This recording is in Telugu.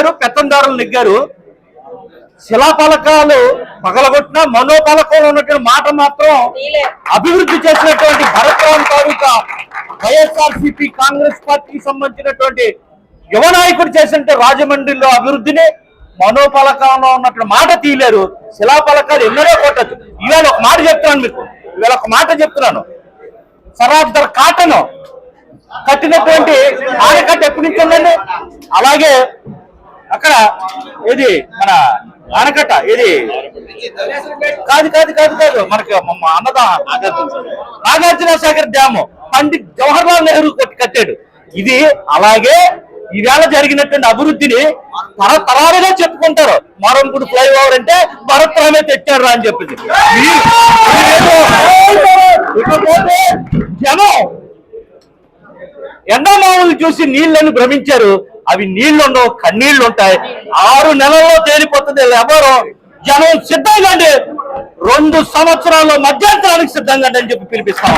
నెగ్గారు పెత్తందారులు నెగ్గారు. శిలాఫలకాలు పగలగొట్టిన మనోఫలకంలో ఉన్నటువంటి మాట మాత్రం అభివృద్ధి చేసినటువంటి భరతరామ్ తాలూకా వైఎస్ఆర్సిపి కాంగ్రెస్ పార్టీకి సంబంధించినటువంటి యువ నాయకుడు చేసినట్టు రాజమండ్రిలో అభివృద్ధిని మనోఫలకంలో ఉన్నటువంటి మాట తీయలేరు. శిలాఫలకాలు ఎన్నడో కొట్టచ్చు. ఇవాళ ఒక మాట చెప్తున్నాను మీకు. ఇవాళ ఒక మాట చెప్తున్నాను. సరాబ్దర్ కాటన్ కట్టినటువంటి ఆనకట్ట ఎప్పటి నుంచి ఉందండి? అలాగే అక్కడ ఇది మన ఆనకట్ట ఇది కాదు కాదు కాదు కాదు. మనకి అన్నదా నాగార్జున సాగర్ డ్యామ్ పండిత్ జవహర్లాల్ నెహ్రూ కొట్టి కట్టాడు. ఇది అలాగే ఈవేళ జరిగినటువంటి అభివృద్ధిని తరతరాలుగా చెప్పుకుంటారు. మారంపూడి ఫ్లైఓవర్ అంటే భరత్రామే తెచ్చారు అని చెప్పింది జనం ఎండమావులు చూసి నీళ్ళను భ్రమించారు. అవి నీళ్ళు ఉండవు కన్నీళ్ళు ఉంటాయి ఆరు నెలల్లో తేలిపోతుంది ఎవరు జనం సిద్ధంగా రెండు సంవత్సరాల్లో మధ్యంతరానికి సిద్ధంగా అని చెప్పి పిలిపిస్తా